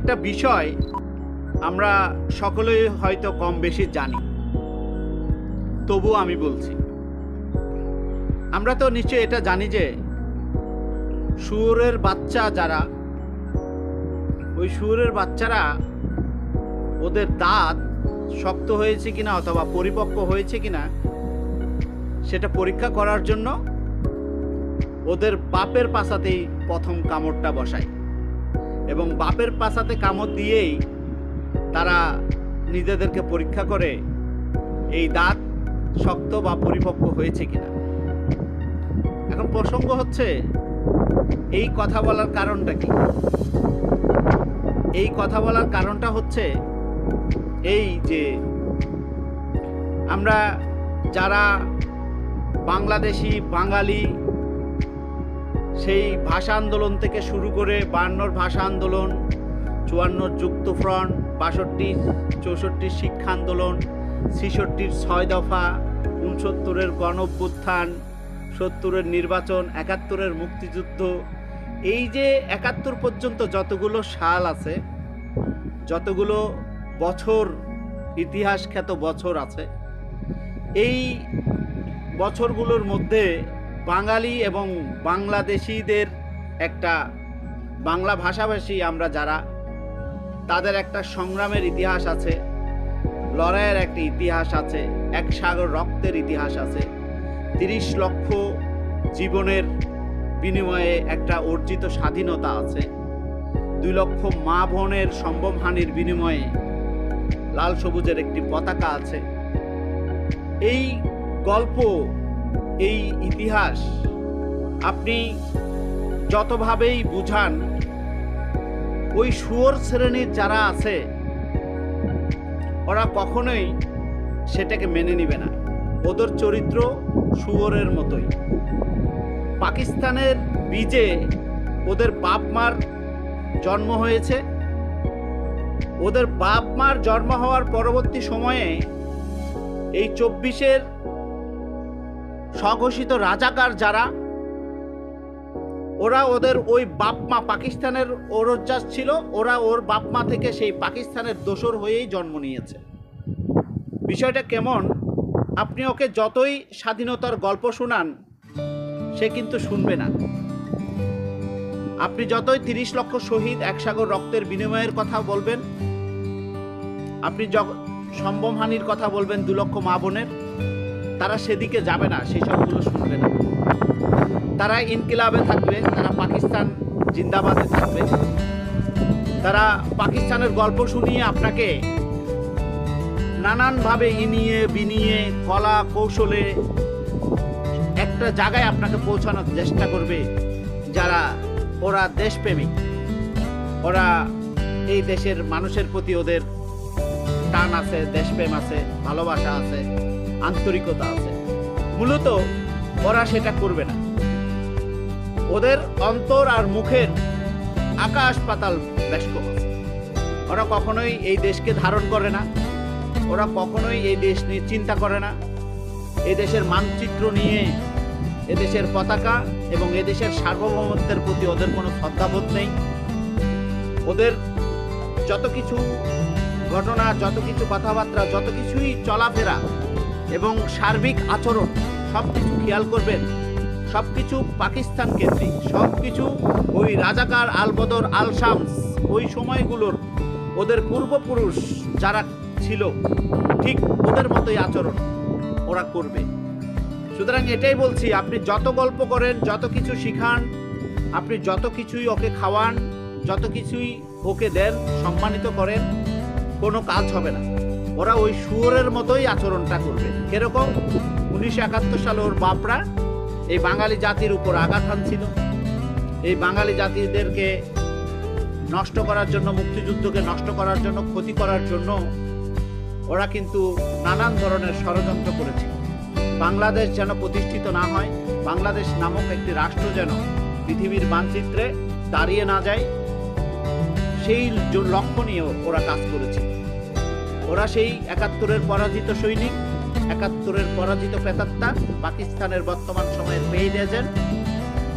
একটা বিষয় আমরা সকলেই হয়তো কম বেশি জানি। তবু আমি বলছি, আমরা তো নিশ্চয়ই এটা জানি যে শুয়োরের বাচ্চা যারা, ওই শুয়োরের বাচ্চারা ওদের দাঁত শক্ত হয়েছে কিনা অথবা পরিপক্ক হয়েছে কিনা, সেটা পরীক্ষা করার জন্য ওদের বাপের পাশাতেই প্রথম কামড়টা বসায় এবং বাপের পাশাতে কামড় দিয়েই তারা নিজেদেরকে পরীক্ষা করে এই দাঁত শক্ত বা পরিপক্ক হয়েছে কিনা। এখন প্রসঙ্গ হচ্ছে, এই কথা বলার কারণটা কি? এই কথা বলার কারণটা হচ্ছে এই যে আমরা যারা বাংলাদেশি, বাঙালি সেই ভাষা আন্দোলন থেকে শুরু করে বায়ান্নর ভাষা আন্দোলন, চুয়ান্নর যুক্ত ফ্রন্ট বাষট্টি চৌষট্টির শিক্ষা আন্দোলন, ছেষট্টির ছয় দফা, উনসত্তরের গণভ্যুত্থান, সত্তরের নির্বাচন, একাত্তরের মুক্তিযুদ্ধ। এই যে একাত্তর পর্যন্ত যতগুলো সাল আছে, যতগুলো বছর ইতিহাস খ্যাত বছর আছে, এই বছরগুলোর মধ্যে বাঙালি এবং বাংলাদেশিদের একটা বাংলা ভাষাভাষী আমরা যারা, তাদের একটা সংগ্রামের ইতিহাস আছে, লড়াইয়ের একটা ইতিহাস আছে, এক সাগর রক্তের ইতিহাস আছে, তিরিশ লক্ষ জীবনের বিনিময়ে একটা অর্জিত স্বাধীনতা আছে, দুই লক্ষ মা বোনের সম্ভবহানির বিনিময়ে লাল সবুজের একটি পতাকা আছে। এই গল্প এই ইতিহাস আপনি যতভাবেই বুঝান, ওই শুয়োর শ্রেণির যারা আছে, ওরা কখনোই সেটাকে মেনে নিবে না। ওদের চরিত্র শুয়োরের মতোই। পাকিস্তানের বীজে ওদের বাপ মার জন্ম হয়েছে। ওদের বাপ মার জন্ম হওয়ার পরবর্তী সময়ে এই চব্বিশের স্বঘোষিত রাজাকার যারা, ওরা ওদের ওই বাপ মা পাকিস্তানের ওরজ্জাস ছিল, ওরা ওর বাপ মা থেকে সেই পাকিস্তানের দোসর হয়েই জন্ম নিয়েছে। বিষয়টা কেমন? আপনি ওকে যতই স্বাধীনতার গল্প শোনান, সে কিন্তু শুনবে না। আপনি যতই তিরিশ লক্ষ শহীদ একসাগর রক্তের বিনিময়ের কথা বলবেন, আপনি সম্ভবহানির কথা বলবেন দু লক্ষ মা বোনের। তারা সেদিকে যাবে না, সেই সবগুলো শুনবে না। তারা ইনকিলাবে থাকবে, তারা পাকিস্তান জিন্দাবাদে থাকবে। তারা পাকিস্তানের গল্প শুনিয়ে আপনাকে নানানভাবে ইনিয়ে, বিনিয়ে, কলা কৌশলে একটা জায়গায় আপনাকে পৌঁছানোর চেষ্টা করবে যারা, ওরা দেশপ্রেমিক। ওরা এই দেশের মানুষের প্রতি ওদের টান আছে, দেশপ্রেম আছে, ভালোবাসা আছে। আন্তরিকতা আছে। মূলত ওরা সেটা করবে না। ওদের অন্তর আর মুখের আকাশ পাতাল ব্যস্ত। ওরা কখনোই এই দেশকে ধারণ করে না। ওরা কখনোই এই দেশ নিয়ে চিন্তা করে না। এই দেশের মানচিত্র নিয়ে এদেশের পতাকা এবং এদেশের সার্বভৌমত্বের প্রতি ওদের কোনো শ্রদ্ধাবোধ নেই। ওদের যত কিছু ঘটনা, যত কিছু কথাবার্তা, যত কিছুই চলাফেরা এবং সার্বিক আচরণ সব কিছু খেয়াল করবেন। সব কিছু পাকিস্তান কেন্দ্রিক সব কিছু ওই রাজাকার আলবদর আল শামস ওই সময়গুলোর, ওদের পূর্বপুরুষ যারা ছিল, ঠিক ওদের মতোই আচরণ ওরা করবে। সুতরাং এটাই বলছি, আপনি যত গল্প করেন, যত কিছু শিখান, আপনি যত কিছুই ওকে খাওয়ান, যত কিছুই ওকে দেন, সম্মানিত করেন, কোনো কাজ হবে না। ওরা ওই শুয়োরের মতোই আচরণটা করবে। কীরকম? উনিশশো একাত্তর সালে ওর বাপরা এই বাঙালি জাতির উপর আঘাত হানছিল। এই বাঙালি জাতিদেরকে নষ্ট করার জন্য, মুক্তিযুদ্ধকে নষ্ট করার জন্য, ক্ষতি করার জন্য ওরা কিন্তু নানান ধরনের ষড়যন্ত্র করেছে। বাংলাদেশ যেন প্রতিষ্ঠিত না হয়, বাংলাদেশ নামক একটি রাষ্ট্র যেন পৃথিবীর মানচিত্রে দাঁড়িয়ে না যায়, সেই লক্ষ্য নিয়ে ওরা কাজ করেছে। ওরা সেই একাত্তরের পরাজিত সৈনিক, একাত্তরের পরাজিত প্রেতাত্মা, পাকিস্তানের বর্তমান সময়ের পেইড এজেন্ট।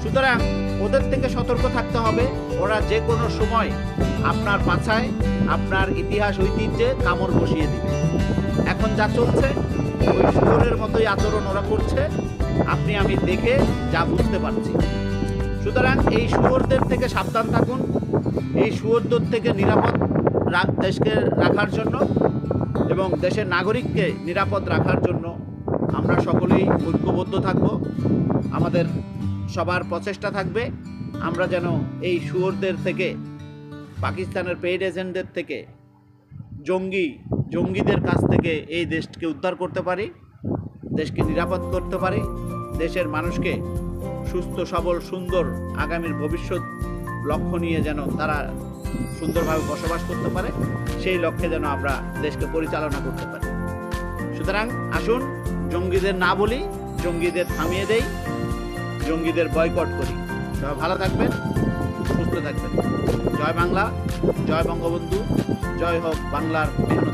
সুতরাং ওদের থেকে সতর্ক থাকতে হবে। ওরা যে কোনো সময় আপনার পাছায়, আপনার ইতিহাস, ঐতিহ্যে কামড় বসিয়ে দিবে। এখন যা চলছে, ওই শুয়োরের মতোই আচরণ ওরা করছে। আপনি আমি দেখে যা বুঝতে পারছি। সুতরাং এই শুয়োরদের থেকে সাবধান থাকুন। এই শুয়োরদের থেকে নিরাপদ দেশকে রাখার জন্য এবং দেশের নাগরিককে নিরাপদ রাখার জন্য আমরা সকলেই ঐক্যবদ্ধ থাকব। আমাদের সবার প্রচেষ্টা থাকবে আমরা যেন এই শুয়োরদের থেকে, পাকিস্তানের পেইড এজেন্টদের থেকে, জঙ্গি, জঙ্গিদের কাছ থেকে এই দেশকে উদ্ধার করতে পারি, দেশকে নিরাপদ করতে পারি, দেশের মানুষকে সুস্থ, সবল, সুন্দর আগামীর ভবিষ্যৎ লক্ষ্য নিয়ে যেন তারা সুন্দরভাবে বসবাস করতে পারে, সেই লক্ষ্যে যেন আমরা দেশকে পরিচালনা করতে পারি। সুতরাং আসুন, জঙ্গিদের না বলি, জঙ্গিদের থামিয়ে দেই, জঙ্গিদের বয়কট করি। সবাই ভালো থাকবেন, সুস্থ থাকবেন। জয় বাংলা, জয় বঙ্গবন্ধু, জয় হোক বাংলার মেহনত